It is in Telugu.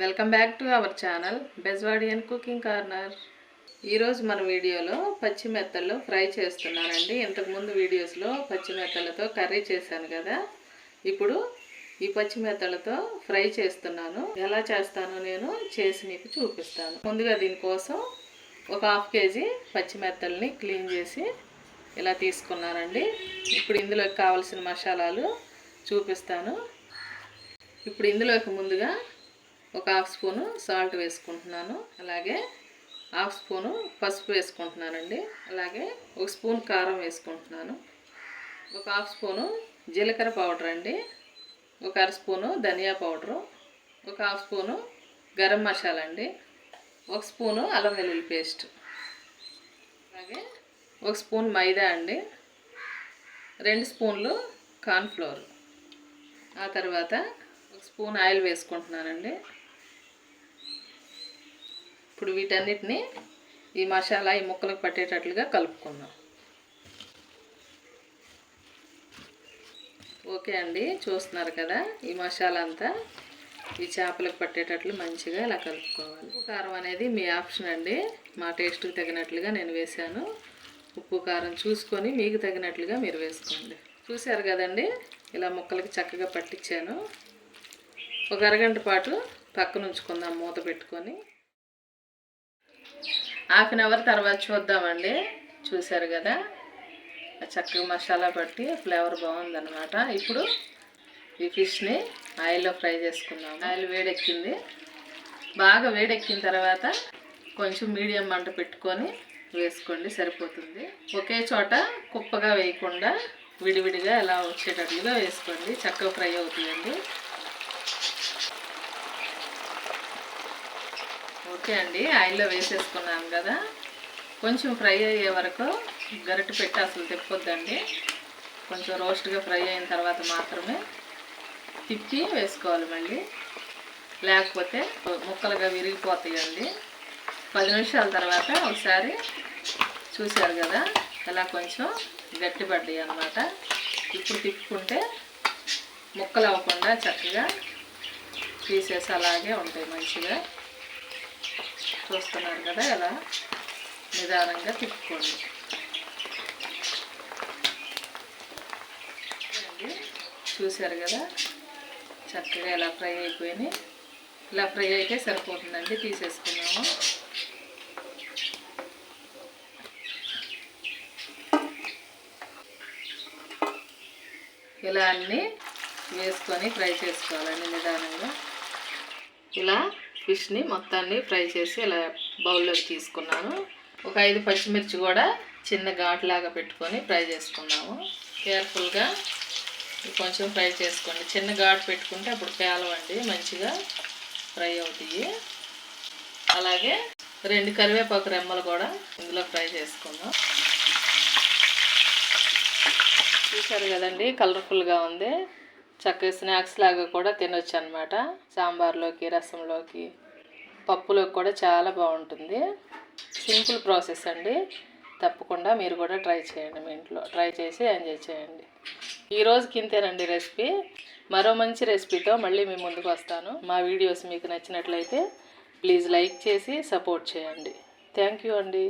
Welcome back to our channel Bezwadian cooking corner. ఈరోజు మన వీడియోలో పచ్చి మెత్తలు ఫ్రై చేస్తున్నానండి. ఇంతకుముందు వీడియోస్లో పచ్చి మెత్తలతో కర్రీ చేశాను కదా. ఇప్పుడు ఈ పచ్చి మెత్తలతో ఫ్రై చేస్తున్నాను. ఎలా చేస్తానో నేను చేసి మీకు చూపిస్తాను. ముందుగా దీనికోసం ఒక హాఫ్ కేజీ పచ్చి మెత్తల్ని క్లీన్ చేసి ఇలా తీసుకున్నానండి. ఇప్పుడు ఇందులోకి కావాల్సిన మసాలాలు చూపిస్తాను. ఇప్పుడు ఇందులోకి ముందుగా ఒక హాఫ్ స్పూను సాల్ట్ వేసుకుంటున్నాను. అలాగే హాఫ్ స్పూను పసుపు వేసుకుంటున్నానండి. అలాగే ఒక స్పూన్ కారం వేసుకుంటున్నాను. ఒక హాఫ్ స్పూను జీలకర్ర పౌడర్ అండి. ఒక అర స్పూను ధనియా పౌడరు. ఒక హాఫ్ స్పూను గరం మసాలా అండి. ఒక స్పూను అల్లం వెల్లుల్లి పేస్ట్. అలాగే ఒక స్పూన్ మైదా అండి. రెండు స్పూన్లు కార్న్ఫ్లోర్. ఆ తర్వాత ఒక స్పూన్ ఆయిల్ వేసుకుంటున్నానండి. ఇప్పుడు వీటన్నిటిని ఈ మసాలా ఈ ముక్కలకు పట్టేటట్లుగా కలుపుకుందాం. ఓకే అండి చూస్తున్నారు కదా ఈ మసాలా అంతా. ఈ చేపలకు పట్టేటట్లు మంచిగా ఇలా కలుపుకోవాలి. ఉప్పు కారం అనేది మీ ఆప్షన్ అండి. మా టేస్ట్కి తగినట్లుగా నేను వేశాను. ఉప్పు కారం చూసుకొని మీకు తగినట్లుగా మీరు వేసుకోండి. చూశారు కదండి? ఇలా ముక్కలకి చక్కగా పట్టించాను. ఒక అరగంట పాటు పక్కన ఉంచుకుందాం మూత పెట్టుకొని. హాఫ్ అన్ అవర్ తర్వాత చూద్దామండి. చూశారు కదా? చక్కగా మసాలా పట్టి ఫ్లేవర్ బాగుందనమాట ఇప్పుడు ఈ ఫిష్ని ఆయిల్లో ఫ్రై చేసుకుందాం ఆయిల్ వేడెక్కింది. బాగా వేడెక్కిన తర్వాత కొంచెం మీడియం మంట పెట్టుకొని వేసుకోండి సరిపోతుంది. ఒకే చోట కుప్పగా వేయకుండా విడివిడిగా ఎలా వచ్చేటట్లుగా వేసుకోండి. చక్కగా ఫ్రై అవుతుందండి. ఓకే అండి ఆయిల్లో వేసేసుకున్నాను కదా. కొంచెం ఫ్రై అయ్యే వరకు గరిటె పెట్టి అసలు తిప్పొద్దండి. కొంచెం రోస్ట్గా ఫ్రై అయిన తర్వాత మాత్రమే తిప్పి వేసుకోవాలి మళ్ళీ. లేకపోతే ముక్కలుగా విరిగిపోతాయండి. పది నిమిషాల తర్వాత ఒకసారి చూశారు కదా ఇలా కొంచెం గట్టిపడ్డాయి అన్నమాట. ఇప్పుడు తిప్పుకుంటే ముక్కలు అవ్వకుండా చక్కగా పీసెస్ అలాగే ఉంటాయి మంచిగా. చూస్తున్నారు కదా ఇలా నిదానంగా తిప్పుకోండి. చూశారు కదా? చక్కగా ఇలా ఫ్రై అయిపోయినాయి. ఇలా ఫ్రై అయితే సరిపోతుందండి తీసేసుకున్నాము. ఇలా అన్నీ వేసుకొని ఫ్రై చేసుకోవాలండి నిదానంగా. ఇలా ఫిష్ని మొత్తాన్ని ఫ్రై చేసి ఇలా బౌల్లోకి తీసుకున్నాను. ఒక ఐదు పచ్చిమిర్చి కూడా చిన్న ఘాట్లాగా పెట్టుకొని ఫ్రై చేసుకున్నాము. కేర్ఫుల్గా కొంచెం ఫ్రై చేసుకోండి. చిన్న ఘాటు పెట్టుకుంటే అప్పుడు పేలవండి మంచిగా ఫ్రై అవుతాయి. అలాగే రెండు కరివేపాకు రెమ్మలు కూడా ఇందులో ఫ్రై చేసుకుందాం. చూసారు కదండి కలర్ఫుల్గా ఉంది. చక్కగా స్నాక్స్ లాగా కూడా తినొచ్చు అనమాట సాంబార్లోకి రసంలోకి. పప్పులోకి కూడా చాలా బాగుంటుంది. సింపుల్ ప్రాసెస్ అండి. తప్పకుండా మీరు కూడా ట్రై చేయండి మీ ఇంట్లో. ట్రై చేసి ఎంజాయ్ చేయండి. ఈరోజు రోజుకి ఇంతేనండి రెసిపీ. మరో మంచి రెసిపీతో మళ్ళీ మీ ముందుకు వస్తాను. మా వీడియోస్ మీకు నచ్చినట్లయితే ప్లీజ్ లైక్ చేసి సపోర్ట్ చేయండి. థ్యాంక్ యూ అండి.